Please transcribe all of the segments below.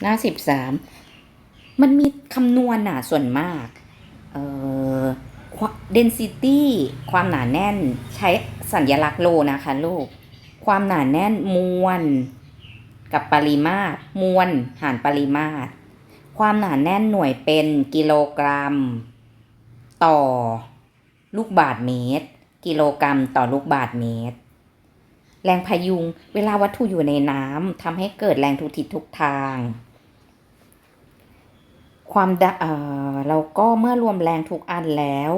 หน้าสิบสามมันมีคำนวณน่ะส่วนมากเอ่อ density ความหนาแน่นใช้สัญลักษณ์โลนะคะลูก ความหนาแน่นมวลกับปริมาตรมวลหารปริมาตร ความหนาแน่นหน่วยเป็นกิโลกรัม ต่อลูกบาทเมตร กิโลกรัมต่อลูกบาทเมตร แรงพายุง เวลาวัตถุอยู่ในน้ำทำให้เกิดแรงทุกทิศทุกทาง ความดะเอ่อเราก็เมื่อรวมแรงทุกอันแล้ว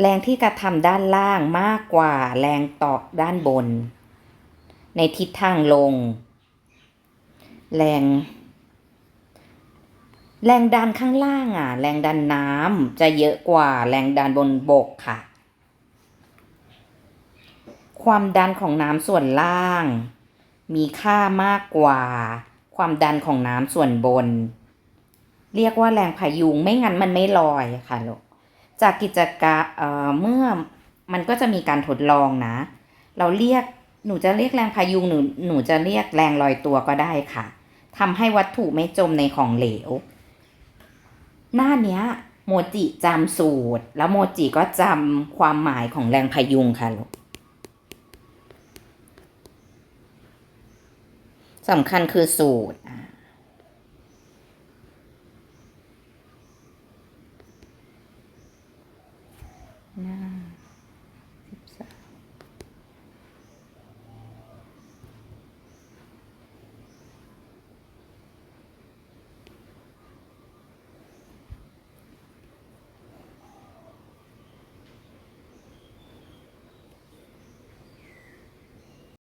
แรงที่กระทำด้านล่างมากกว่าแรงต่อด้านบน ในทิศทางลง แรงแรงดันข้างล่างอะ แรงดันน้ำจะเยอะกว่าแรงดันบนบกค่ะ ความดันของน้ำส่วนล่าง มีค่ามากกว่า ความดันของน้ำส่วนบน เรียกว่าแรงพายุงไม่งั้นมันไม่ลอยค่ะลูกจากกิจกรรมเมื่อมันก็จะมีการทดลองนะ เราเรียกหนูจะเรียกแรงพายุงหนูหนูจะเรียกแรงลอยตัวก็ได้ค่ะทำให้วัตถุไม่จมในของเหลว หน้าเนี้ย โมจิจำสูตร แล้วโมจิก็จำความหมายของแรงพายุงค่ะลูก สำคัญคือสูตร